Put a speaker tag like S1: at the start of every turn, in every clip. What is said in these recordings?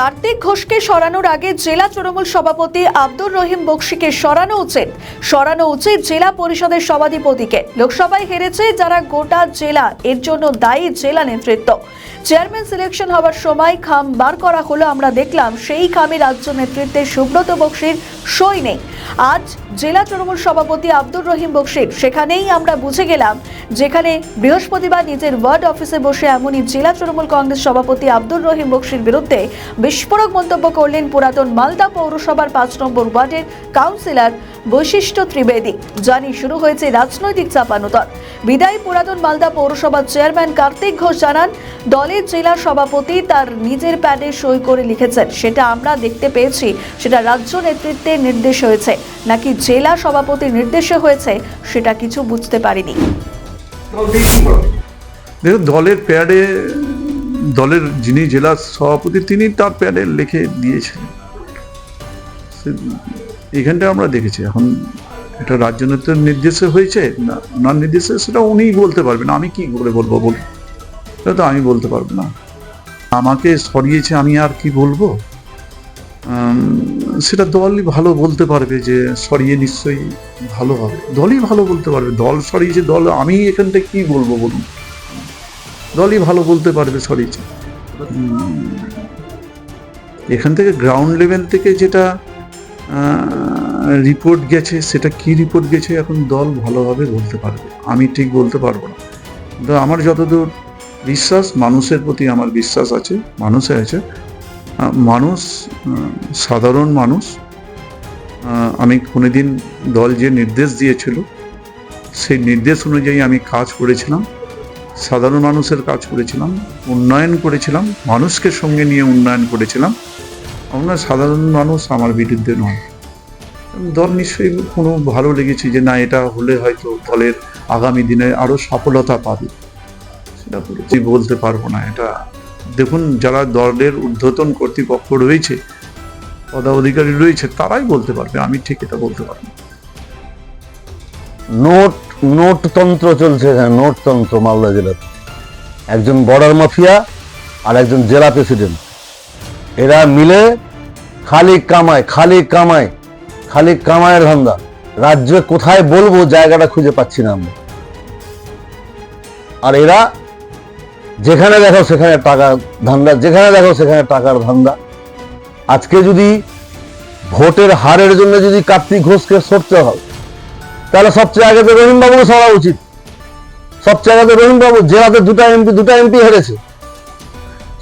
S1: কার্তিক ঘোষকে সরানোর আগে জেলা তৃণমূল সভাপতি আব্দুর রহিম বক্সিকে সরানো উচিত। সরানো উচিত জেলা পরিষদের সভাধিপতিকে। লোকসভায় হেরেছে যারা গোটা জেলা, এর জন্য দায়ী জেলা নেতৃত্ব। চেয়ারম্যান সিলেকশন হওয়ার সময় খাম বার করা হলো, আমরা দেখলাম সেই খামে রাজ্য নেতৃত্বে সুব্রত বক্সির সই নেই। আজ জেলা তৃণমূল সভাপতি আব্দুর রহিম বক্সির। সেখানেই আমরা বুঝে গেলাম যেখানে বৃহস্পতিবার নিজের ওয়ার্ড অফিসে বসে এমনই জেলা তৃণমূল কংগ্রেস সভাপতি আব্দুর রহিম বক্সির বিরুদ্ধে বিস্ফোরক মন্তব্য করলেন পুরাতন মালদা পৌরসভার পাঁচ নম্বর ওয়ার্ডের কাউন্সিলর বৈশিষ্ট্য ত্রিবেদী। জানি শুরু হয়েছে রাজনৈতিক চাপানোতর। বিদায়ী পুরাতন মালদা পৌরসভার চেয়ারম্যান কার্তিক ঘোষ জানান, দলের জেলা সভাপতি তার নিজের প্যাডে সই করে লিখেছেন। সেটা আমরা দেখতে পেয়েছি। সেটা রাজ্য নেতৃত্বের নির্দেশ হয়েছে। নাকি জেলা সভাপতির নির্দেশে হয়েছে, সেটা কিছু বুঝতে পারিনি।
S2: দেখুন, দলের প্যাডে, দলের যিনি জেলা সভাপতি, তিনি তার প্যাডে লিখে দিয়েছেন। এইখানটা আমরা দেখেছি। এখন এটা রাজ্য নির্দেশে হয়েছে, না ওনার নির্দেশে, সেটা উনিই বলতে পারবেন। আমি কি করে বলব বলুন? সেটা তো আমি বলতে পারব না। আমাকে সরিয়েছে, আমি আর কি বলব? সেটা দলই ভালো বলতে পারবে যে সরিয়ে নিশ্চয়ই ভালো হবে। দলই ভালো বলতে পারবে। দল সরিয়েছে, দল, আমি এখানটা কি বলব বলুন? দলই ভালো বলতে পারবে সরিয়েছে। এখান থেকে গ্রাউন্ড লেভেল থেকে যেটা রিপোর্ট গেছে, সেটা কি রিপোর্ট গেছে এখন দল ভালোভাবে বলতে পারবে। আমি ঠিক বলতে পারব না। আমার যতদূর বিশ্বাস, মানুষের প্রতি আমার বিশ্বাস আছে, মানুষে আছে মানুষ সাধারণ মানুষ আমি কোনোদিন দল যে নির্দেশ দিয়েছিল সেই নির্দেশ অনুযায়ী আমি কাজ করেছিলাম সাধারণ মানুষের কাজ করেছিলাম উন্নয়ন করেছিলাম মানুষকে সঙ্গে নিয়ে উন্নয়ন করেছিলাম। আমরা সাধারণ মানুষ আমার বিরুদ্ধে নয়। দল নিশ্চয়ই কোনো ভালো লেগেছে যে না এটা হলে হয়তো দলের আগামী দিনে আরও সফলতা পাবে। সেটা বলতে পারব না এটা দেখুন, যারা দলের ঊর্ধ্বতন কর্তৃপক্ষ রয়েছে, পদাধিকারী রয়েছে, তারাই বলতে পারবে, আমি ঠিক এটা বলতে পারব।
S3: নোট, নোটতন্ত্র চলছে এখানে, নোটতন্ত্র, মালদা জেলাতে। একজন বর্ডার মাফিয়া আর একজন জেলা প্রেসিডেন্ট। এরা মিলে খালি কামায় খালি কামায়, খালি কামায়ের ধান্দা। রাজ্যে কোথায় বলব, জায়গাটা খুঁজে পাচ্ছি না আমরা। আর এরা যেখানে দেখো সেখানে টাকা ধান্দা, যেখানে দেখো সেখানে টাকার ধান্দা। আজকে যদি ভোটের হারের জন্য যদি কার্তিক ঘোষকে সরতে হয়, তাহলে সবচেয়ে আগে তো রহিম বাবুকে সরা উচিত। সবচেয়ে আগে তো রহিম বাবু জেলাতে দুটা এমপি দুটা এমপি হেরেছে।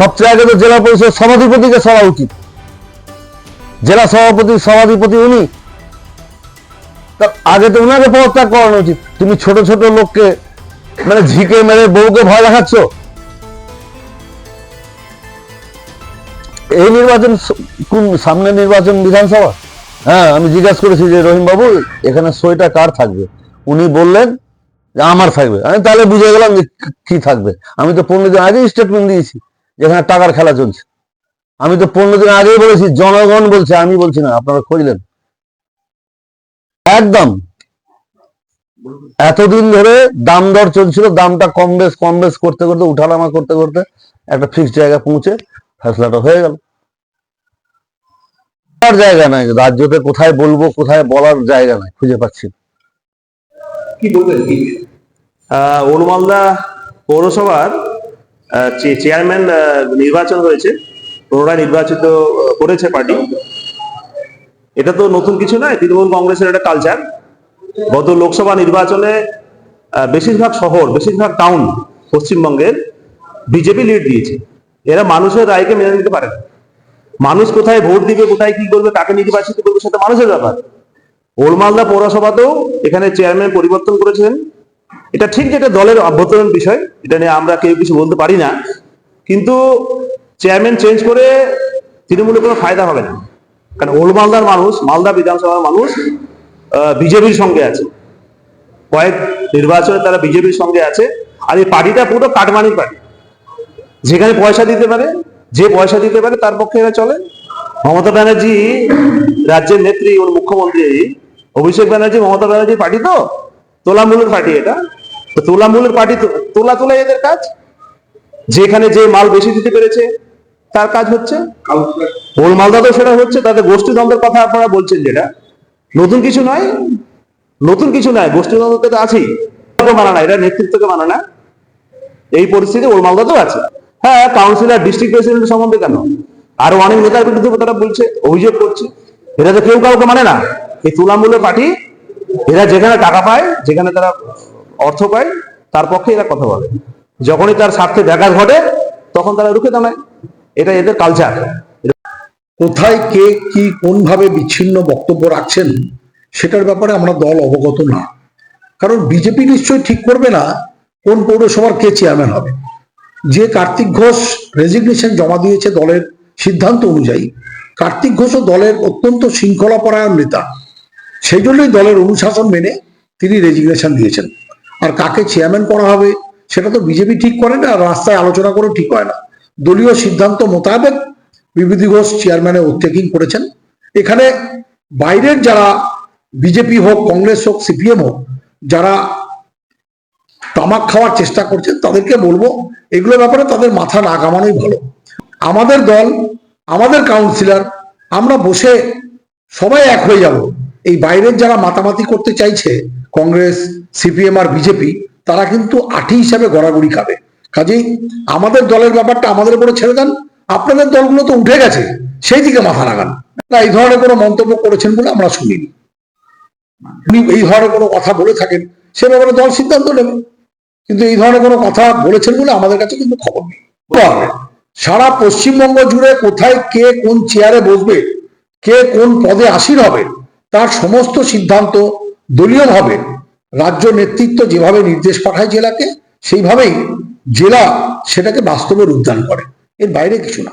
S3: সবচেয়ে আগে তো জেলা পরিষদ সভাধিপতিকে সরা উচিত। জেলা সভাপতি সভাধিপতি উনি। আগে তো উনাকে পদত্যাগ করানো উচিত। তুমি ছোট ছোট লোককে মানে ঝিকে মেরে বউকে ভয় দেখাচ্ছ? এই নির্বাচন কোন সামনে নির্বাচন বিধানসভা? হ্যাঁ আমি জিজ্ঞাসা করেছি যে রহিম বাবু এখানে সইটা কার থাকবে? উনি বললেন যে আমার থাকবে। আমি তাহলে বুঝে গেলাম যে কি- থাকবে। আমি তো পনেরো দিন আগেই স্টেটমেন্ট দিয়েছি যে এখানে টাকার খেলা চলছে। আমি তো পনেরো দিন আগেই বলেছি, জনগণ বলছে, আমি বলছি না, আপনারা খুঁজলেন। একদম। এতদিন ধরে দাম দর চলছিল, দামটা কম বেশ কম বেশ করতে করতে, উঠানামা করতে করতে একটা ফিক্সড জায়গায় পৌঁছে ফেসলাটা হয়ে গেল। আর জায়গা নাই রাজ্যতে কোথায় বলব কোথায় বলার জায়গা নাই খুঁজে পাচ্ছি
S4: ওলমালদা পৌরসভার চেয়ারম্যান নির্বাচন হয়েছে। পুনরায় নির্বাচিত করেছে পার্টি। এটা তো নতুন কিছু নয় তৃণমূল কংগ্রেসের একটা কালচার গত লোকসভা নির্বাচনে বেশিরভাগ শহর বেশিরভাগ টাউন পশ্চিমবঙ্গের বিজেপি লিড দিয়েছে। এরা মানুষের রায়কে মেনে নিতে পারে মানুষ কোথায় ভোট দিবে, কোথায় কি করবে, কাকে নির্বাচিত করবে সেটা মানুষের ব্যাপার। ওলমালদা পৌরসভাতেও এখানে চেয়ারম্যান পরিবর্তন করেছেন এটা ঠিক যেটা দলের অভ্যন্তরীণ বিষয়, এটা নিয়ে আমরা কেউ কিছু বলতে পারি না। কিন্তু চেয়ারম্যান চেঞ্জ করে তৃণমূলের কোনো ফায়দা হবে না। কারণ ওল্ড মালদার মানুষ, মালদা বিধানসভার মানুষ বিজেপির সঙ্গে আছে। কয়েক নির্বাচনে তারা বিজেপির সঙ্গে আছে। আর এই পার্টিটা পুরো কাটমানির পার্টি। যেখানে পয়সা দিতে পারে, যে পয়সা দিতে পারে, তার পক্ষে এরা চলে। মমতা ব্যানার্জি রাজ্যের নেত্রী, ওর মুখ্যমন্ত্রী। অভিষেক ব্যানার্জি, মমতা ব্যানার্জি পার্টি তো? তোলামূলের পার্টি এটা। তো তোলামূলের পার্টি তো- তোলা তোলা এদের কাজ? যেখানে যে মাল বেশি দিতে পেরেছে, তার কাজ হচ্ছে? ওল মালদাতেও সেটা হচ্ছে তাদের গোষ্ঠী দ্বন্দ্বের কথা আপনারা বলছেন যেটা। নতুন কিছু নয়? নতুন কিছু নয়, গোষ্ঠী দ্বন্দ্ব তো আছেই। মানা না, এটা নেতৃত্বকে মানা না। এই পরিস্থিতি ওল মালদাতেও আছে। হ্যাঁ কাউন্সিলর ডিস্ট্রিক্ট প্রেসিডেন্ট সম্বন্ধে কেন? আরও অনেক নেতার বিরুদ্ধে তারা বলছে, অভিযোগ করছে। এরা তো কেউ কাউকে মানে না। এই তুলামূল্য পার্টি, এরা যেখানে টাকা পায়, যেখানে তারা অর্থ পায়, তার পক্ষে এরা কথা বলে। যখনই তার স্বার্থে ব্যাঘাত ঘটে, তখন তারা রুখে দাঁড়ায় এটা এদের কালচার
S5: কোথায় কে কি কোনভাবে বিচ্ছিন্ন বক্তব্য রাখছেন, সেটার ব্যাপারে আমরা দল অবগত না। কারণ বিজেপি নিশ্চয়ই ঠিক করবে না, কোন পৌরসভার কে চেয়ারম্যান হবে। যে কার্তিক ঘোষ রেজিগনেশন জমা দিয়েছে দলের সিদ্ধান্ত অনুযায়ী, কার্তিক ঘোষও দলের অত্যন্ত শৃঙ্খলাপরায়ণ নেতা। সেই জন্যই দলের অনুশাসন মেনে তিনি রেজিগনেশন দিয়েছেন। আর কাকে চেয়ারম্যান করা হবে, সেটা তো বিজেপি ঠিক করে না, রাস্তায় আলোচনা করে ঠিক হয় না। দলীয় সিদ্ধান্ত মোতাবেক বিভূতি ঘোষ চেয়ারম্যানে ওভারটেকিং করেছেন। এখানে বাইরের যারা বিজেপি হোক, কংগ্রেস হোক সিপিএম হোক, যারা তামাক খাওয়ার চেষ্টা করছেন, তাদেরকে বলব এগুলো ব্যাপারে তাদের মাথা না কামানোই ভালো। আমাদের দল, আমাদের কাউন্সিলর আমরা বসে সবাই এক হয়ে যাব। এই বাইরের যারা মাতামাতি করতে চাইছে, কংগ্রেস, সিপিএম আর বিজেপি, তারা কিন্তু আঠি হিসাবে গড়াগড়ি খাবে। কাজেই আমাদের দলের ব্যাপারটা আমাদের উপরে ছেড়ে দেন। আপনাদের দলগুলো তো উঠে গেছে, সেই দিকে মাথা লাগান না, এই ধরনের কোনো মন্তব্য করেছেন বলে আমরা শুনিনি। উনি এই ধরনের কোনো কথা বলে থাকেন, সে ব্যাপারে দল সিদ্ধান্ত নেবে। কিন্তু এই ধরনের কোনো কথা বলেছেন বলে আমাদের কাছে কিন্তু খবর নেই। সারা পশ্চিমবঙ্গ জুড়ে কোথায় কে কোন চেয়ারে বসবে, কে কোন পদে আসীন হবে, তার সমস্ত সিদ্ধান্ত দলীয় দলীয়ভাবে রাজ্য নেতৃত্ব যেভাবে নির্দেশ পাঠায় জেলাকে, সেইভাবেই জেলা সেটাকে বাস্তবে রূপদান করে। এর বাইরে কিছু না।